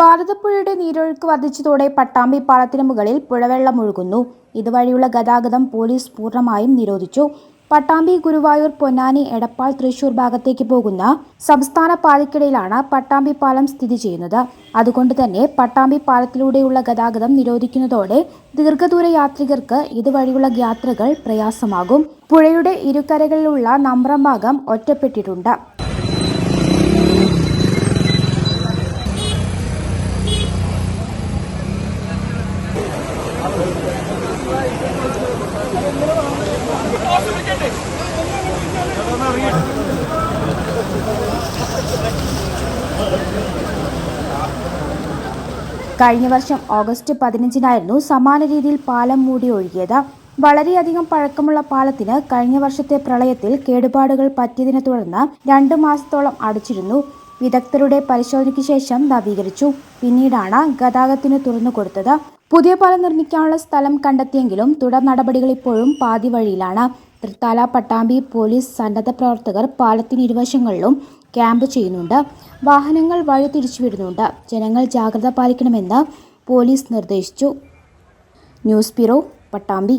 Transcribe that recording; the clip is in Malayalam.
ഭാരതപ്പുഴയുടെ നീരൊഴുക്ക് വർദ്ധിച്ചതോടെ പട്ടാമ്പി പാളത്തിന് മുകളിൽ പുഴവെള്ളം ഒഴുകുന്നു. ഇതുവഴിയുള്ള ഗതാഗതം പോലീസ് പൂർണമായും നിരോധിച്ചു. പട്ടാമ്പി ഗുരുവായൂർ പൊന്നാനി എടപ്പാൾ തൃശൂർ ഭാഗത്തേക്ക് പോകുന്ന സംസ്ഥാന പാതയ്ക്കിടയിലാണ് പട്ടാമ്പി പാലം സ്ഥിതി ചെയ്യുന്നത്. അതുകൊണ്ട് തന്നെ പട്ടാമ്പി പാലത്തിലൂടെയുള്ള ഗതാഗതം നിരോധിക്കുന്നതോടെ ദീർഘദൂര യാത്രികർക്ക് ഇതുവഴിയുള്ള യാത്രകൾ പ്രയാസമാകും. പുഴയുടെ ഇരുകരകളിലുള്ള നമ്പ്രം ഭാഗം ഒറ്റപ്പെട്ടിട്ടുണ്ട്. കഴിഞ്ഞ വർഷം ഓഗസ്റ്റ് പതിനഞ്ചിനായിരുന്നു സമാന രീതിയിൽ പാലം മൂടി ഒഴുകിയത്. വളരെയധികം പഴക്കമുള്ള പാലത്തിന് കഴിഞ്ഞ വർഷത്തെ പ്രളയത്തിൽ കേടുപാടുകൾ പറ്റിയതിനെ തുടർന്ന് രണ്ടു മാസത്തോളം അടച്ചിരുന്നു. വിദഗ്ധരുടെ പരിശോധനയ്ക്ക് ശേഷം നവീകരിച്ചു. പിന്നീടാണ് ഗതാഗതത്തിന് തുറന്നു കൊടുത്തത്. പുതിയ പാലം നിർമ്മിക്കാനുള്ള സ്ഥലം കണ്ടെത്തിയെങ്കിലും തുടർ നടപടികൾ ഇപ്പോഴും പാതി വഴിയിലാണ്. തൃത്താല പട്ടാമ്പി പോലീസ് സന്നദ്ധ പ്രവർത്തകർ പാലത്തിന് ഇരുവശങ്ങളിലും ക്യാമ്പ് ചെയ്യുന്നുണ്ട്. വാഹനങ്ങൾ വഴി തിരിച്ചുവിടുന്നുണ്ട് ജനങ്ങൾ ജാഗ്രത പാലിക്കണമെന്ന് പോലീസ് നിർദ്ദേശിച്ചു. News bureau Pattambi.